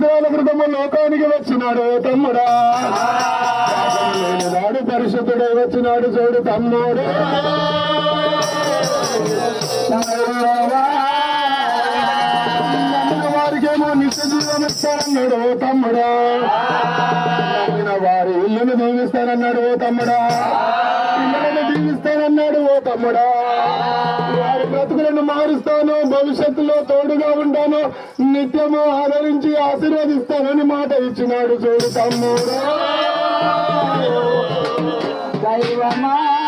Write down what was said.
సంవత్సరాల క్రితము లోకానికి వచ్చినాడు తమ్ముడా. నాడు పరిశుద్ధుడే వచ్చినాడు చూడు తమ్ముడు. వారికేమో నిత్య జీవం ఇస్తానన్నాడు తమ్ముడా. వారి ఇల్లును దీవిస్తానన్నాడు ఓ తమ్ముడా. పిల్లలను దీవిస్తానన్నాడు ఓ తమ్ముడా. ఉంటాను భవిష్యత్తులో తోడుగా ఉంటాను. నిత్యము ఆదరించి ఆశీర్వదిస్తానని మాట ఇచ్చినాడు చూడు తమ్ముడు. దైవమా